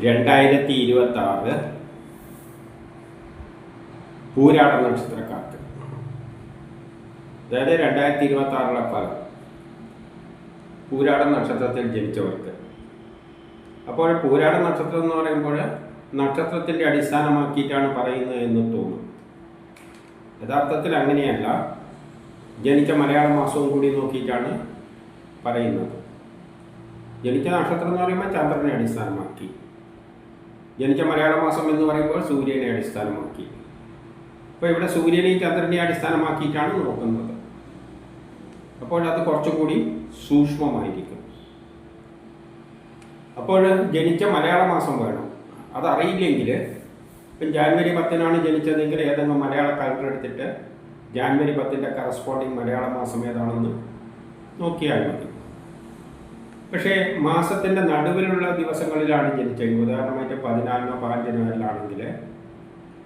രണ്ടായിരത്തി ഇരുപത്തി ആറ് പൂരാട നക്ഷത്രക്കാർക്ക്. അതായത് രണ്ടായിരത്തി ഇരുപത്തി ആറിലെ ഫലം. പൂരാട നക്ഷത്രത്തിൽ ജനിച്ചവർക്ക്. അപ്പോൾ പൂരാട നക്ഷത്രം എന്ന് പറയുമ്പോൾ നക്ഷത്രത്തിന്റെ അടിസ്ഥാനമാക്കിയിട്ടാണ് പറയുന്നത് എന്ന് തോന്നും. യഥാർത്ഥത്തിൽ അങ്ങനെയല്ല. ജനിച്ച മലയാള മാസവും കൂടി നോക്കിയിട്ടാണ് പറയുന്നത്. ജനിച്ച നക്ഷത്രം എന്ന് പറയുമ്പോൾ ചന്ദ്രനെ അടിസ്ഥാനമാക്കി. ജനിച്ച മലയാള മാസം എന്ന് പറയുമ്പോൾ സൂര്യനെ അടിസ്ഥാനമാക്കി. അപ്പോൾ ഇവിടെ സൂര്യനെയും ചന്ദ്രനെയും അടിസ്ഥാനമാക്കിയിട്ടാണ് നോക്കുന്നത്. അപ്പോൾ അത് കുറച്ചുകൂടി സൂക്ഷ്മമായിരിക്കും. അപ്പോൾ ജനിച്ച മലയാള മാസം വേണം. അതറിയില്ലെങ്കിൽ ഇപ്പം ജാനുവരി പത്തിനാണ് ജനിച്ചതെങ്കിൽ ഏതെങ്കിലും മലയാള കാലണ്ടർ എടുത്തിട്ട് ജാനുവരി പത്തിന്റെ കറസ്പോണ്ടിങ് മലയാള മാസം ഏതാണെന്ന് നോക്കിയാൽ മതി. പക്ഷേ മാസത്തിന്റെ നടുവിലുള്ള ദിവസങ്ങളിലാണ് ജനിച്ചെങ്കിൽ ഉദാഹരണമായിട്ട് പതിനാലിനോ പതിനഞ്ചിനോ എല്ലാണെങ്കിൽ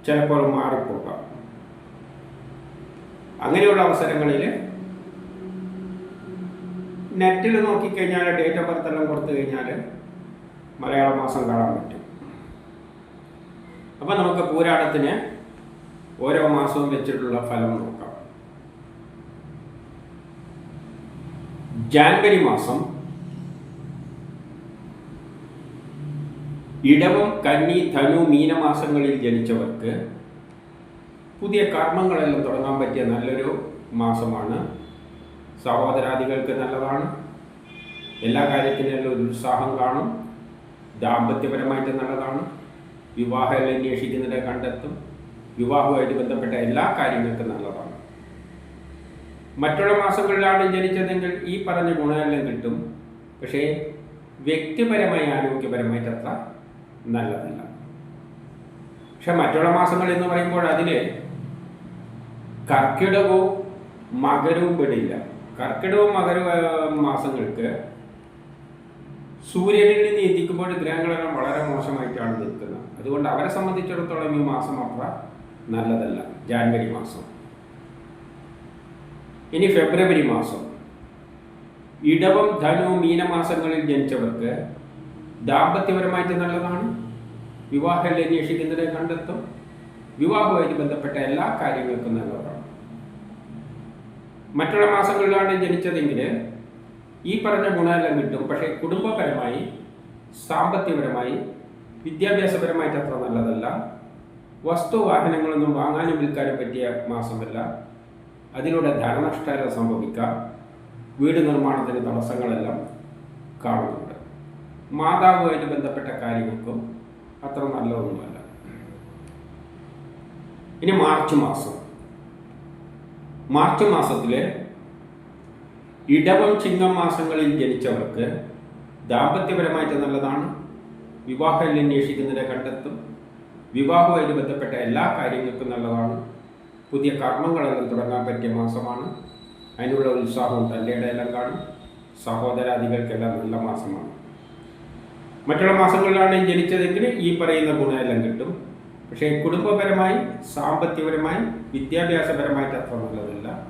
ചിലപ്പോൾ മാറിപ്പോകാം. അങ്ങനെയുള്ള അവസരങ്ങളിൽ നെറ്റിൽ നോക്കിക്കഴിഞ്ഞാൽ ഡേറ്റ് ഓഫ് ബർത്ത് എല്ലാം കൊടുത്തു കഴിഞ്ഞാൽ മലയാള മാസം കാണാൻ പറ്റും. അപ്പം നമുക്ക് പൂരാടത്തിന് ഓരോ മാസവും വെച്ചിട്ടുള്ള ഫലം നോക്കാം. ജാൻവരി മാസം ഇടവം കന്നി ധനു മീനമാസങ്ങളിൽ ജനിച്ചവർക്ക് പുതിയ കർമ്മങ്ങളെല്ലാം തുടങ്ങാൻ പറ്റിയ നല്ലൊരു മാസമാണ്. സഹോദരാദികൾക്ക് നല്ലതാണ്. എല്ലാ കാര്യത്തിനും ഒരു ഉത്സാഹം കാണും. ദാമ്പത്യപരമായിട്ട് നല്ലതാണ്. വിവാഹം അന്വേഷിക്കുന്നതിനെ കണ്ടെത്തും. വിവാഹവുമായിട്ട് ബന്ധപ്പെട്ട എല്ലാ കാര്യങ്ങൾക്കും നല്ലതാണ്. മറ്റുള്ള മാസങ്ങളിലാണ് ജനിച്ചതെങ്കിൽ ഈ പറഞ്ഞ ഗുണമെല്ലാം കിട്ടും. പക്ഷേ വ്യക്തിപരമായി ആരോഗ്യപരമായിട്ട് അത്ര നല്ലതല്ല. പക്ഷെ മറ്റുള്ള മാസങ്ങൾ എന്ന് പറയുമ്പോൾ അതിൽ കർക്കിടകവും മകരവും പെടില്ല. കർക്കിടകവും മകര മാസങ്ങൾക്ക് സൂര്യനിൽ നിന്ന് എത്തിക്കുമ്പോൾ ഗ്രഹങ്ങളെല്ലാം വളരെ മോശമായിട്ടാണ് നിൽക്കുന്നത്. അതുകൊണ്ട് അവരെ സംബന്ധിച്ചിടത്തോളം ഈ മാസം അത്ര നല്ലതല്ല. ജാനുവരി മാസം. ഇനി ഫെബ്രുവരി മാസം. ഇടവം ധനു മീനമാസങ്ങളിൽ ജനിച്ചവർക്ക് ദാമ്പത്യപരമായിട്ട് നല്ലതാണ്. വിവാഹം അന്വേഷിക്കുന്നതിനെ കണ്ടെത്തും. വിവാഹവുമായിട്ട് ബന്ധപ്പെട്ട എല്ലാ കാര്യങ്ങൾക്കും നല്ലതാണ്. മറ്റുള്ള മാസങ്ങളിലാണ് ജനിച്ചതെങ്കിൽ ഈ പറഞ്ഞ ഗുണമെല്ലാം കിട്ടും. പക്ഷേ കുടുംബപരമായി സാമ്പത്തികപരമായി വിദ്യാഭ്യാസപരമായിട്ട് അത്ര നല്ലതല്ല. വസ്തു വാഹനങ്ങളൊന്നും വാങ്ങാനും വിൽക്കാനും പറ്റിയ മാസമല്ല. അതിലൂടെ ധനനഷ്ടം സംഭവിക്കാം. വീട് നിർമ്മാണത്തിന് തടസ്സങ്ങളെല്ലാം കാണുന്നുണ്ട് മാതാവുമായിട്ട് ബന്ധപ്പെട്ട കാര്യങ്ങൾക്കും അത്ര നല്ലതൊന്നുമല്ല ഇനി മാർച്ച് മാസം. മാർച്ച് മാസത്തിലെ ഇടവം ചിങ്ങം മാസങ്ങളിൽ ജനിച്ചവർക്ക് ദാമ്പത്യപരമായിട്ട് നല്ലതാണ്. വിവാഹം അന്വേഷിക്കുന്നതിനെ കണ്ടെത്തും. വിവാഹവുമായിട്ട് ബന്ധപ്പെട്ട എല്ലാ കാര്യങ്ങൾക്കും നല്ലതാണ്. പുതിയ കർമ്മങ്ങളെല്ലാം തുടങ്ങാൻ പറ്റിയ മാസമാണ്. അതിനുള്ള ഉത്സാഹവും തന്റെ എല്ലാം കാണും. സഹോദരാദികൾക്കെല്ലാം നല്ല മാസമാണ്. മറ്റുള്ള മാസങ്ങളിലാണ് ജനിച്ചതെങ്കിൽ ഈ പറയുന്ന ഗുണമെല്ലാം കിട്ടും. പക്ഷേ കുടുംബപരമായി സാമ്പത്തികപരമായി വിദ്യാഭ്യാസപരമായിട്ട് അത്ര നല്ലതല്ല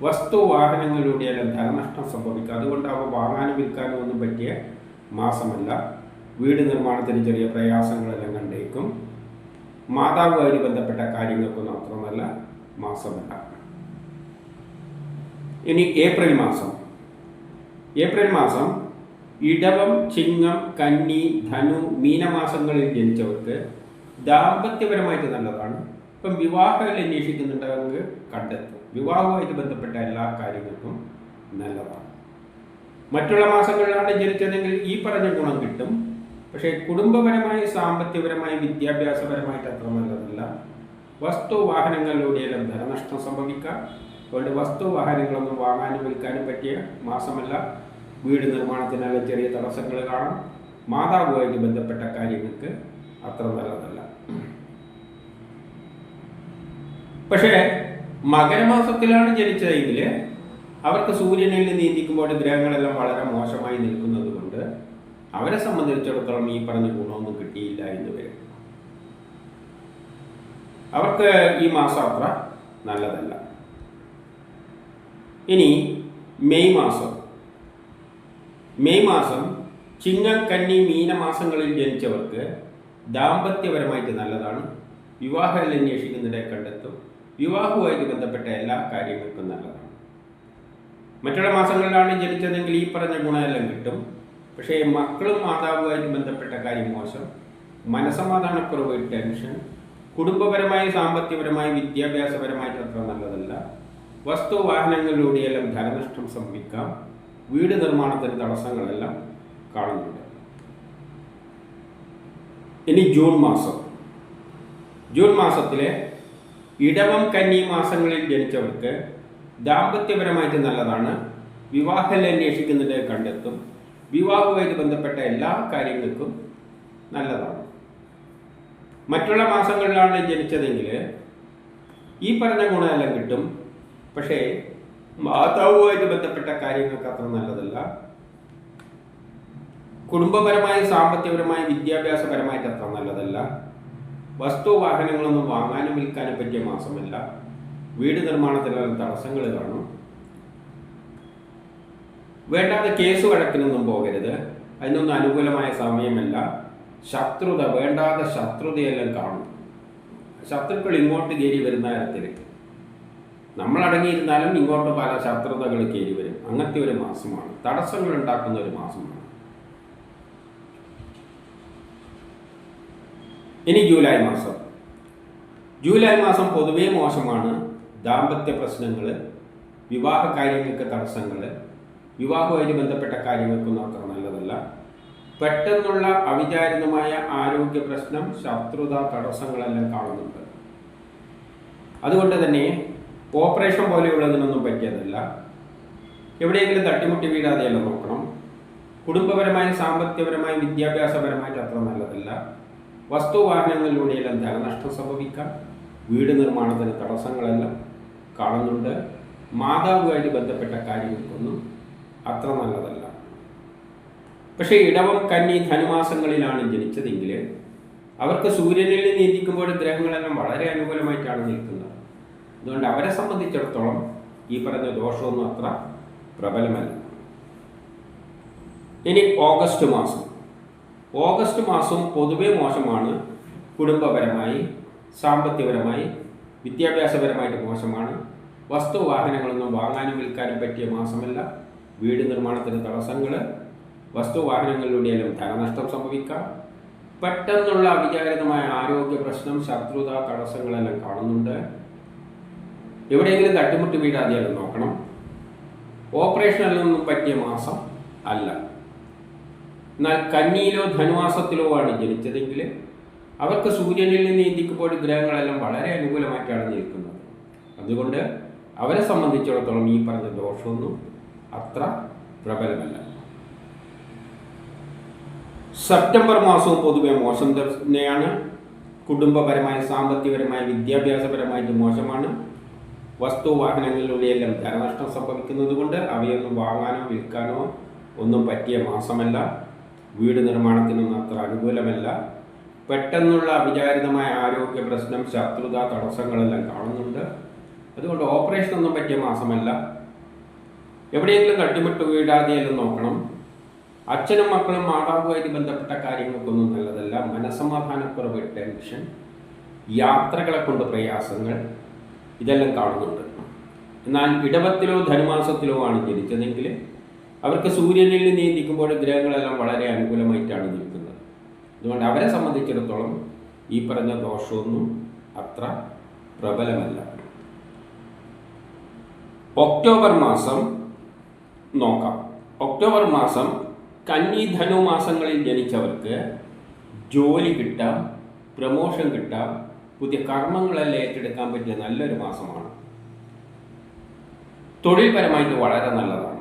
വസ്തു വാഹനങ്ങളിലൂടെയെല്ലാം ധനനഷ്ടം സംഭവിക്കുക. അതുകൊണ്ട് അവ വാങ്ങാനും വിൽക്കാനും ഒന്നും പറ്റിയ മാസമല്ല. വീട് നിർമ്മാണത്തിന് ചെറിയ പ്രയാസങ്ങളെല്ലാം കണ്ടേക്കും. മാതാവുമായി ബന്ധപ്പെട്ട കാര്യങ്ങൾക്കൊന്നും അത്ര നല്ല മാസമല്ല. ഇനി ഏപ്രിൽ മാസം. ഏപ്രിൽ മാസം ഇടവം ചിങ്ങം കന്നി ധനു മീനമാസങ്ങളിൽ ജനിച്ചവർക്ക് ദാമ്പത്യപരമായിട്ട് നല്ലതാണ്. ഇപ്പം വിവാഹങ്ങൾ അന്വേഷിക്കുന്നുണ്ടെങ്കിൽ കണ്ടെത്തും. വിവാഹവുമായിട്ട് ബന്ധപ്പെട്ട എല്ലാ കാര്യങ്ങൾക്കും നല്ലതാണ്. മറ്റുള്ള മാസങ്ങളിലാണ് ജനിച്ചതെങ്കിൽ ഈ പറഞ്ഞ ഗുണം കിട്ടും. പക്ഷേ കുടുംബപരമായി സാമ്പത്തികപരമായി വിദ്യാഭ്യാസപരമായിട്ട് അത്ര നല്ലതല്ല. വസ്തു വാഹനങ്ങളിലൂടെയെല്ലാം ധനനഷ്ടം സംഭവിക്കാം. അതുകൊണ്ട് വസ്തു വാഹനങ്ങളൊന്നും വാങ്ങാനും വിൽക്കാനും പറ്റിയ മാസമല്ല. വീട് നിർമ്മാണത്തിനുള്ള ചെറിയ തടസ്സങ്ങൾ കാണാം. മാതാവുമായിട്ട് ബന്ധപ്പെട്ട കാര്യങ്ങൾക്ക് അത്ര നല്ലതല്ല. പക്ഷേ മകരമാസത്തിലാണ് ജനിച്ചതെങ്കിൽ അവർക്ക് സൂര്യനിൽ നിന്ന് നീന്തിക്കുമ്പോൾ ഗ്രഹങ്ങളെല്ലാം വളരെ മോശമായി നിൽക്കുന്നത് കൊണ്ട് അവരെ സംബന്ധിച്ചിടത്തോളം ഈ പറഞ്ഞ ഗുണമൊന്നും കിട്ടിയില്ല എന്ന് വരും. അവർക്ക് ഈ മാസം അത്ര നല്ലതല്ല. ഇനി മെയ് മാസം. മെയ് മാസം ചിങ്ങക്കന്നി മീനമാസങ്ങളിൽ ജനിച്ചവർക്ക് ദാമ്പത്യപരമായിട്ട് നല്ലതാണ്. വിവാഹം അന്വേഷിക്കുന്നതിനെ കണ്ടെത്തും. വിവാഹവുമായിട്ട് ബന്ധപ്പെട്ട എല്ലാ കാര്യങ്ങൾക്കും നല്ലതാണ്. മറ്റുള്ള മാസങ്ങളിലാണ് ജനിച്ചതെങ്കിൽ ഈ പറഞ്ഞ ഗുണമെല്ലാം കിട്ടും. പക്ഷേ മക്കളും മാതാവുമായിട്ട് ബന്ധപ്പെട്ട കാര്യം മോശം. മനസമാധാനക്കുറവ് ടെൻഷൻ. കുടുംബപരമായി സാമ്പത്തികപരമായി വിദ്യാഭ്യാസപരമായിട്ട് അത്ര നല്ലതല്ല. വസ്തു വാഹനങ്ങളിലൂടെയെല്ലാം ധനനഷ്ടം സംഭവിക്കാം. വീട് നിർമ്മാണത്തിന് തടസ്സങ്ങളെല്ലാം കാണുന്നുണ്ട്. ഇനി ജൂൺ മാസം. ജൂൺ മാസത്തിലെ ഇടവം കന്നി മാസങ്ങളിൽ ജനിച്ചവർക്ക് ദാമ്പത്യപരമായിട്ട് നല്ലതാണ്. വിവാഹം അന്വേഷിക്കുന്നതിനെ കണ്ടെത്തും. വിവാഹവുമായിട്ട് ബന്ധപ്പെട്ട എല്ലാ കാര്യങ്ങൾക്കും നല്ലതാണ്. മറ്റുള്ള മാസങ്ങളിലാണ് ജനിച്ചതെങ്കിൽ ഈ പറഞ്ഞ ഗുണമെല്ലാം കിട്ടും. പക്ഷേ മാതാവുമായിട്ട് ബന്ധപ്പെട്ട കാര്യങ്ങൾക്ക് അത്ര നല്ലതല്ല. കുടുംബപരമായി സാമ്പത്തികപരമായി വിദ്യാഭ്യാസപരമായിട്ട് അത്ര നല്ലതല്ല. വസ്തു വാഹനങ്ങളൊന്നും വാങ്ങാനും വിൽക്കാനും പറ്റിയ മാസമല്ല. വീട് നിർമ്മാണത്തിനുള്ള തടസ്സങ്ങൾ കാണും. വേണ്ടാതെ കേസ് വഴക്കിനൊന്നും പോകരുത്. അതിനൊന്നും അനുകൂലമായ സമയമല്ല. ശത്രുത വേണ്ടാതെ ശത്രുതയെല്ലാം കാണും. ശത്രുക്കൾ ഇങ്ങോട്ട് കയറി വരുന്ന തരത്തിൽ. നമ്മൾ അടങ്ങിയിരുന്നാലും ഇങ്ങോട്ട് പല ശത്രുതകൾ കയറി വരും. അങ്ങനത്തെ ഒരു മാസമാണ്. തടസ്സങ്ങൾ ഉണ്ടാക്കുന്ന ഒരു മാസമാണ്. ഇനി ജൂലൈ മാസം. ജൂലൈ മാസം പൊതുവേ മോശമാണ്. ദാമ്പത്യ പ്രശ്നങ്ങൾ വിവാഹ കാര്യങ്ങൾക്ക് തടസ്സങ്ങൾ വിവാഹവുമായിട്ട് ബന്ധപ്പെട്ട കാര്യങ്ങൾക്കൊന്നും അത്ര നല്ലതല്ല. പെട്ടെന്നുള്ള അവിചാരിതമായ ആരോഗ്യ പ്രശ്നം ശത്രുത തടസ്സങ്ങളെല്ലാം കാണുന്നുണ്ട്. അതുകൊണ്ട് തന്നെ ഓപ്പറേഷൻ പോലെയുള്ളതിനൊന്നും പറ്റിയതല്ല. എവിടെയെങ്കിലും തട്ടിമുട്ടി വീഴാതെയല്ല നോക്കണം. കുടുംബപരമായും സാമ്പത്തികപരമായും വിദ്യാഭ്യാസപരമായിട്ട് അത്ര നല്ലതല്ല. വസ്തുവാഹനങ്ങളിലൂടെയെല്ലാം ധനനഷ്ടം സംഭവിക്കാം. വീട് നിർമ്മാണത്തിന് തടസ്സങ്ങളെല്ലാം കാണുന്നുണ്ട്. മാതാവുമായിട്ട് ബന്ധപ്പെട്ട കാര്യങ്ങൾക്കൊന്നും അത്ര നല്ലതല്ല. പക്ഷേ ഇടവം കന്നി ധനുമാസങ്ങളിലാണ് ജനിച്ചതെങ്കിൽ അവർക്ക് സൂര്യനിൽ നീതിക്കുമ്പോൾ ഗ്രഹങ്ങളെല്ലാം വളരെ അനുകൂലമായിട്ടാണ് നിൽക്കുന്നത്. അതുകൊണ്ട് അവരെ സംബന്ധിച്ചിടത്തോളം ഈ പറഞ്ഞ ദോഷമൊന്നും അത്ര പ്രബലമല്ല. ഇനി ഓഗസ്റ്റ് മാസം. ഓഗസ്റ്റ് മാസം പൊതുവേ മോശമാണ് കുടുംബപരമായി സാമ്പത്തികപരമായി വിദ്യാഭ്യാസപരമായിട്ട് മോശമാണ്. വസ്തു വാഹനങ്ങളൊന്നും വാങ്ങാനും വിൽക്കാനും പറ്റിയ മാസമല്ല. വീട് നിർമ്മാണത്തിന് തടസ്സങ്ങൾ വസ്തു വാഹനങ്ങളിലൂടെയെല്ലാം ധനനഷ്ടം സംഭവിക്കാം. പെട്ടെന്നുള്ള അവിചാരിതമായ ആരോഗ്യ പ്രശ്നം ശത്രുത തടസ്സങ്ങളെല്ലാം കാണുന്നുണ്ട്. എവിടെയെങ്കിലും തട്ടിമുട്ടി വീഴാതെയെല്ലാം നോക്കണം. ഓപ്പറേഷനിലൊന്നും പറ്റിയ മാസം അല്ല. എന്നാൽ കന്നിയിലോ ധനുവാസത്തിലോ ആണ് ജനിച്ചതെങ്കിൽ അവർക്ക് സൂര്യനിൽ നിന്ന് ഇന്ത്യക്കുമ്പോൾ ഗ്രഹങ്ങളെല്ലാം വളരെ അനുകൂലമായിട്ടാണ് നിൽക്കുന്നത്. അതുകൊണ്ട് അവരെ സംബന്ധിച്ചിടത്തോളം ഈ പറഞ്ഞ ദോഷമൊന്നും അത്ര പ്രബലമല്ല. സെപ്റ്റംബർ മാസവും പൊതുവെ മോശം തന്നെയാണ്. കുടുംബപരമായി സാമ്പത്തികപരമായി വിദ്യാഭ്യാസപരമായിട്ട് മോശമാണ്. വസ്തു വാഹനങ്ങളിലൂടെയെല്ലാം ധനനഷ്ടം സംഭവിക്കുന്നത് കൊണ്ട് അവയൊന്നും വാങ്ങാനോ വിൽക്കാനോ ഒന്നും പറ്റിയ മാസമല്ല. വീട് നിർമ്മാണത്തിനൊന്നും അത്ര അനുകൂലമല്ല. പെട്ടെന്നുള്ള അവിചാരിതമായ ആരോഗ്യ പ്രശ്നം ശത്രുത തടസ്സങ്ങളെല്ലാം കാണുന്നുണ്ട്. അതുകൊണ്ട് ഓപ്പറേഷൻ ഒന്നും പറ്റിയ മാസമല്ല. എവിടെയെങ്കിലും തട്ടിമുട്ട് വീഴാതെയെല്ലാം നോക്കണം. അച്ഛനും മക്കളും മാതാവുമായിട്ട് ബന്ധപ്പെട്ട കാര്യങ്ങൾക്കൊന്നും നല്ലതല്ല. മനസമാധാനക്കുറവ് ടെൻഷൻ യാത്രകളെ കൊണ്ട് പ്രയാസങ്ങൾ ഇതെല്ലാം കാണുന്നുണ്ട്. എന്നാൽ ഇടവത്തിലോ ധനുമാസത്തിലോ ആണ് ജനിച്ചതെങ്കിൽ അവർക്ക് സൂര്യനിൽ നിൽക്കുമ്പോൾ ഗ്രഹങ്ങളെല്ലാം വളരെ അനുകൂലമായിട്ടാണ് നിൽക്കുന്നത്. അതുകൊണ്ട് അവരെ സംബന്ധിച്ചിടത്തോളം ഈ പറഞ്ഞ ദോഷമൊന്നും അത്ര പ്രബലമല്ല. ഒക്ടോബർ മാസം നോക്കാം. ഒക്ടോബർ മാസം കന്നി ധനു മാസങ്ങളിൽ ജനിച്ചവർക്ക് ജോലി കിട്ടാം പ്രമോഷൻ കിട്ടാം പുതിയ കർമ്മങ്ങളെല്ലാം ഏറ്റെടുക്കാൻ പറ്റിയ നല്ലൊരു മാസമാണ്. തൊഴിൽപരമായിട്ട് വളരെ നല്ലതാണ്.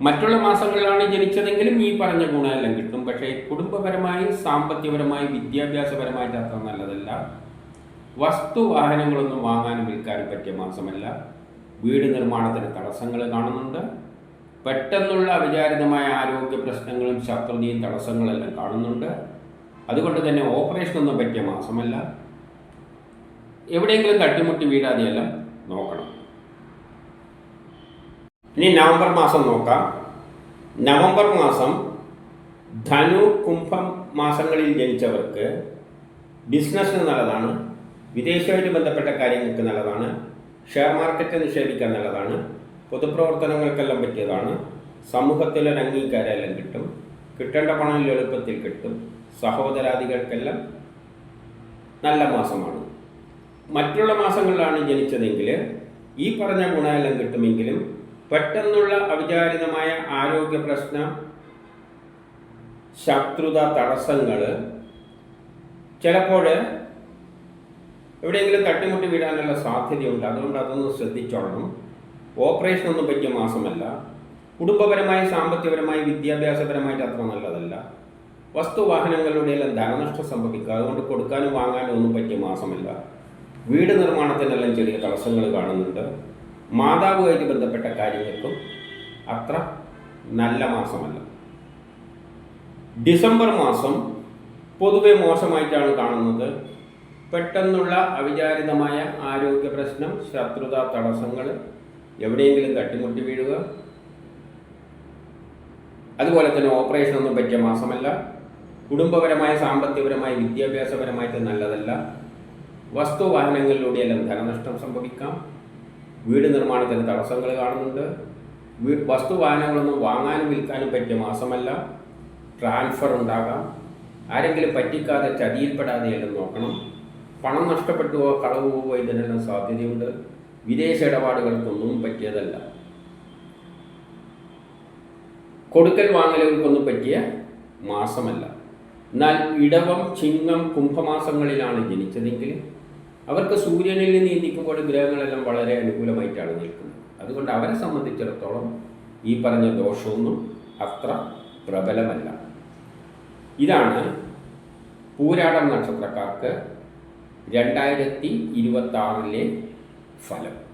മറ്റുള്ള മാസങ്ങളിലാണ് ജനിച്ചതെങ്കിലും ഈ പറഞ്ഞ ഗുണമെല്ലാം കിട്ടും. പക്ഷേ കുടുംബപരമായി സാമ്പത്തികപരമായി വിദ്യാഭ്യാസപരമായിട്ട് അത്ര നല്ലതല്ല. വസ്തു വാഹനങ്ങളൊന്നും വാങ്ങാനും വിൽക്കാനും പറ്റിയ മാസമല്ല. വീട് നിർമ്മാണത്തിന് തടസ്സങ്ങൾ കാണുന്നുണ്ട്. പെട്ടെന്നുള്ള അവിചാരിതമായ ആരോഗ്യ പ്രശ്നങ്ങളും ശത്രുതയും തടസ്സങ്ങളെല്ലാം കാണുന്നുണ്ട്. അതുകൊണ്ട് തന്നെ ഓപ്പറേഷൻ ഒന്നും പറ്റിയ മാസമല്ല. എവിടെയെങ്കിലും തട്ടിമുട്ടി വീഴാതെയല്ല നോക്കണം. ഇനി നവംബർ മാസം നോക്കാം. നവംബർ മാസം ധനു കുംഭം മാസങ്ങളിൽ ജനിച്ചവർക്ക് ബിസിനസ്സിന് നല്ലതാണ് വിദേശവുമായിട്ട് ബന്ധപ്പെട്ട കാര്യങ്ങൾക്ക് നല്ലതാണ് ഷെയർ മാർക്കറ്റ് നിക്ഷേപിക്കാൻ നല്ലതാണ് പൊതുപ്രവർത്തനങ്ങൾക്കെല്ലാം പറ്റിയതാണ് സമൂഹത്തിലൊരു അംഗീകാരമെല്ലാം കിട്ടും കിട്ടേണ്ട പണം എളുപ്പത്തിൽ കിട്ടും. സഹോദരാദികൾക്കെല്ലാം നല്ല മാസമാണ്. മറ്റുള്ള മാസങ്ങളിലാണ് ജനിച്ചതെങ്കിൽ ഈ പറഞ്ഞ ഗുണമെല്ലാം കിട്ടുമെങ്കിലും പെട്ടെന്നുള്ള അവിചാരിതമായ ആരോഗ്യ പ്രശ്നം ശത്രുത തടസ്സങ്ങൾ ചിലപ്പോൾ എവിടെയെങ്കിലും തട്ടിമുട്ടി വിടാനുള്ള സാധ്യതയുണ്ട്. അതുകൊണ്ട് അതൊന്ന് ശ്രദ്ധിച്ചോളണം. ഓപ്പറേഷൻ ഒന്നും പറ്റിയ മാസമല്ല. കുടുംബപരമായി സാമ്പത്തികപരമായി വിദ്യാഭ്യാസപരമായിട്ട് അത്ര നല്ലതല്ല. വസ്തുവാഹനങ്ങളുടെ എല്ലാം ധനനഷ്ടം സംഭവിക്കുക. അതുകൊണ്ട് കൊടുക്കാനും വാങ്ങാനും ഒന്നും പറ്റിയ മാസമല്ല. വീട് നിർമ്മാണത്തിനെല്ലാം ചെറിയ തടസ്സങ്ങൾ കാണുന്നുണ്ട്. മാതാവുമായിട്ട് ബന്ധപ്പെട്ട കാര്യങ്ങൾക്കും അത്ര നല്ല മാസമല്ല. ഡിസംബർ മാസം പൊതുവെ മോശമായിട്ടാണ് കാണുന്നത്. പെട്ടെന്നുള്ള അവിചാരിതമായ ആരോഗ്യ പ്രശ്നം ശത്രുതാ തടസ്സങ്ങൾ എവിടെയെങ്കിലും തട്ടിമുട്ടി വീഴുക. അതുപോലെ തന്നെ ഓപ്പറേഷൻ ഒന്നും പറ്റിയ മാസമല്ല. കുടുംബപരമായ സാമ്പത്തികപരമായ വിദ്യാഭ്യാസപരമായിട്ട് നല്ലതല്ല. വസ്തു വാഹനങ്ങളിലൂടെയെല്ലാം ധനനഷ്ടം സംഭവിക്കാം. വീട് നിർമ്മാണത്തിന് തടസ്സങ്ങൾ കാണുന്നുണ്ട്. വസ്തു വാഹനങ്ങളൊന്നും വാങ്ങാനും വിൽക്കാനും പറ്റിയ മാസമല്ല. ട്രാൻസ്ഫർ ഉണ്ടാകാം. ആരെങ്കിലും പറ്റിക്കാതെ ചതിയിൽപ്പെടാതെ എല്ലാം നോക്കണം. പണം നഷ്ടപ്പെട്ടു പോവുക കളവ് പോവുക ഇതിനെല്ലാം സാധ്യതയുണ്ട്. വിദേശ ഇടപാടുകൾക്കൊന്നും പറ്റിയതല്ല. കൊടുക്കൽ വാങ്ങലുകൾക്കൊന്നും പറ്റിയ മാസമല്ല. എന്നാൽ ഇടവം ചിങ്ങം കുംഭമാസങ്ങളിലാണ് ജനിച്ചതെങ്കിൽ അവർക്ക് സൂര്യനിൽ നിന്ന് നീന്തിക്കുമ്പോൾ ഗ്രഹങ്ങളെല്ലാം വളരെ അനുകൂലമായിട്ടാണ് നിൽക്കുന്നത്. അതുകൊണ്ട് അവരെ സംബന്ധിച്ചിടത്തോളം ഈ പറഞ്ഞ ദോഷമൊന്നും അത്ര പ്രബലമല്ല. ഇതാണ് പൂരാടം നക്ഷത്രക്കാർക്ക് രണ്ടായിരത്തി ഇരുപത്തി ഫലം.